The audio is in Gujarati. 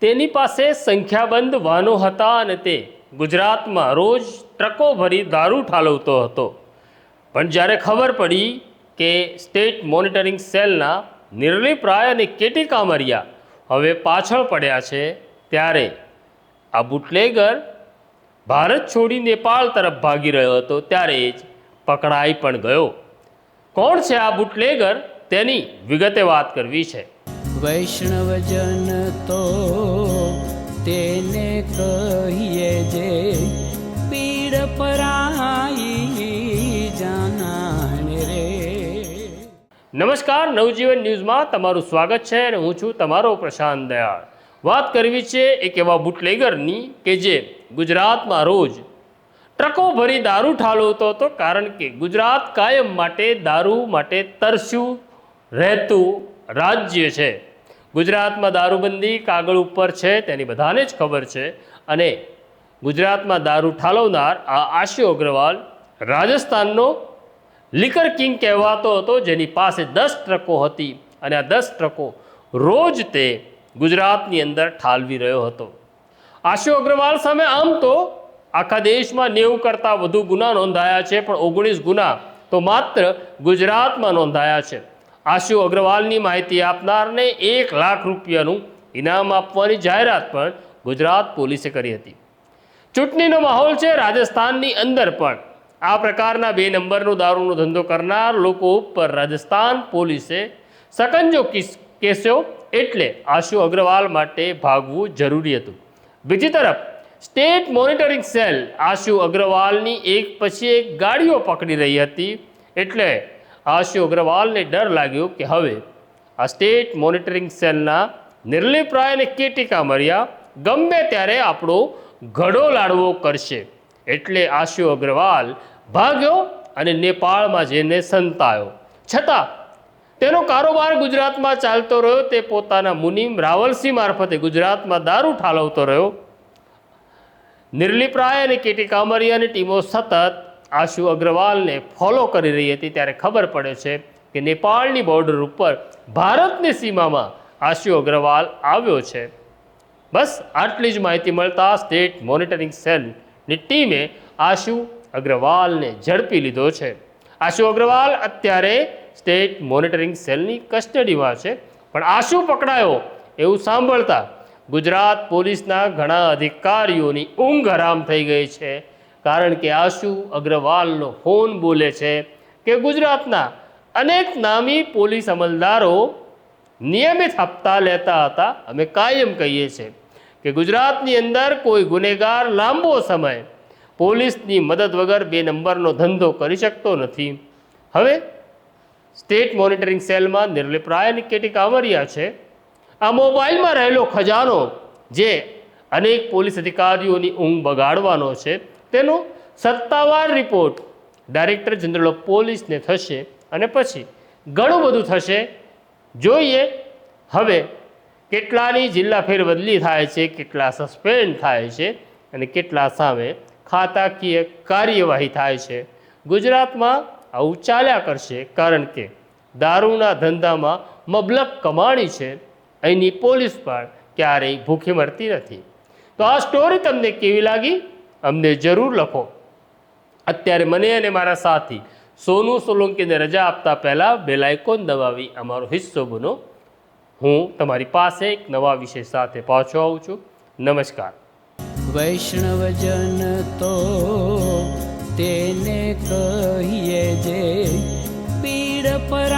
તેની પાસે સંખ્યાબંધ વાહનો હતા અને તે ગુજરાતમાં રોજ ટ્રકો ભરી દારૂ ઠાલવતો હતો. પણ જ્યારે ખબર પડી કે સ્ટેટ મોનિટરિંગ સેલના નિર્ણયપ્રાય અને કેટી કામરિયા હવે પાછળ પડ્યા છે, ત્યારે આ બુટલેગર ભારત છોડી નેપાળ તરફ ભાગી રહ્યો હતો, ત્યારે જ પકડાઈ પણ ગયો. કોણ છે આ બુટલેગર? તેની વિગતે વાત કરવી છે. વૈષ્ણવજન તો તેને કહીએ જે પીડ પરાઈ જાનાને રે. નમસ્કાર, નવજીવન ન્યૂઝમાં તમારું સ્વાગત છે અને હું છું તમારો પ્રશાંત દયાળ. વાત કરવી છે એક એવા બુટલેગરની કે જે ગુજરાતમાં રોજ ટ્રકો ભરી દારૂ ઠાલવતો હતો કારણ કે ગુજરાત કાયમ માટે દારૂ માટે તરસ્યું રહેતું રાજ્ય છે. ગુજરાતમાં દારૂબંધી કાગળ ઉપર છે તેની બધાને જ ખબર છે. અને ગુજરાતમાં દારૂ ઠાલવનાર આ આશુ અગ્રવાલ રાજસ્થાનનો લિકર કિંગ કહેવાતો હતો, જેની પાસે દસ ટ્રકો હતી અને આ દસ ટ્રકો રોજ તે ગુજરાતની અંદર ઠાલવી રહ્યો હતો. આશુ અગ્રવાલ સામે આમ તો આખા દેશમાં નેવું કરતાં વધુ ગુના નોંધાયા છે, પણ ઓગણીસ ગુના તો માત્ર ગુજરાતમાં નોંધાયા છે. આશુ અગ્રવાલની માહિતી આપનારને એક લાખ રૂપિયાનું ઇનામ આપવાની જાહેરાત પણ ગુજરાત પોલીસે કરી હતી. ચૂંટણીનો માહોલ છે, રાજસ્થાનની અંદર પણ. આ પ્રકારના બે નંબરનો દારૂનો ધંધો કરનાર લોકો ઉપર રાજસ્થાન પોલીસે સકંજો કિસ કેસ્યો એટલે આશુ અગ્રવાલ માટે ભાગવું જરૂરી હતું. બીજી તરફ, સ્ટેટ મોનિટરિંગ સેલ આશુ અગ્રવાલની એક પછી એક ગાડીઓ પકડી રહી હતી. એટલે આશુ અગ્રવાલને ડર લાગ્યો કે હવે આ સ્ટેટ મોનિટરિંગ સેલના નિર્ણયપ્રાય અને કેટિકા મર્યા ગમે ત્યારે આપણો ઘડો લાડવો કરશે. એટલે આશુ અગ્રવાલ ભાગ્યો અને નેપાળમાં જઈને સંતાયો. છતાં તેનો કારોબાર ગુજરાતમાં ચાલતો રહ્યો, તે પોતાના મુનિમ રાવલસિંહ મારફતે ગુજરાતમાં દારૂ ઠાલવતો રહ્યો. નિર્લિપ્રાય અને કેટી કામરિયાની ટીમો સતત આશુ અગ્રવાલને ફોલો કરી રહી હતી ત્યારે ખબર પડે છે કે નેપાળની બોર્ડર ઉપર ભારતની સીમામાં આશુ અગ્રવાલ આવ્યો છે. બસ આટલી જ માહિતી મળતા સ્ટેટ મોનિટરિંગ સેલની ટીમે આશુ અગ્રવાલને ઝડપી લીધો છે. આશુ અગ્રવાલ અત્યારે સ્ટેટ મોનિટરિંગ સેલની કસ્ટડીમાં છે, પણ આશુ પકડાયો એવું સાંભળતા ગુજરાત પોલીસના ઘણા અધિકારીઓની ઊંઘ હરામ થઈ ગઈ છે. કારણ કે આશુ અગ્રવાલનો ફોન બોલે છે કે ગુજરાતના અનેક નામી પોલીસ અમલદારો નિયમિત હપ્તા લેતા હતા. અમે કાયમ કહીએ છીએ કે ગુજરાતની અંદર કોઈ ગુનેગાર લાંબો સમય પોલીસની મદદ વગર બે નંબરનો ધંધો કરી શકતો નથી. હવે સ્ટેટ મોનિટરિંગ સેલમાં નિર્લિપ્રાયની કેટલીક કેટી કામરિયા છે. આ મોબાઈલમાં રહેલો ખજાનો જે અનેક પોલીસ અધિકારીઓની ઊંઘ બગાડવાનો છે. તેનો સત્તાવાર રિપોર્ટ ડાયરેક્ટર જનરલ ઓફ પોલીસને થશે અને પછી ઘણું બધું થશે. જોઈએ હવે કેટલાની જિલ્લા ફેરબદલી થાય છે, કેટલા સસ્પેન્ડ થાય છે અને કેટલા સામે ખાતાકીય કાર્યવાહી થાય છે. ગુજરાતમાં આવું ચાલ્યા કરશે કારણ કે દારૂના ધંધામાં મબલક કમાણી છે. અહીંની પોલીસ પણ ક્યારેય ભૂખી મરતી નથી. તો આ સ્ટોરી તમને કેવી લાગી? અમને જરૂર લખો. અત્યારે મને અને મારા સાથી સોનુ સોલંકીને રજા આપતા પહેલાં બેલાઇકોન દબાવી અમારો હિસ્સો બનો. હું તમારી પાસે એક નવા વિષય સાથે પાછો આવું છું. નમસ્કાર. વૈષ્ણવજન તો તેને કહીએ જે પીડ પરાઈ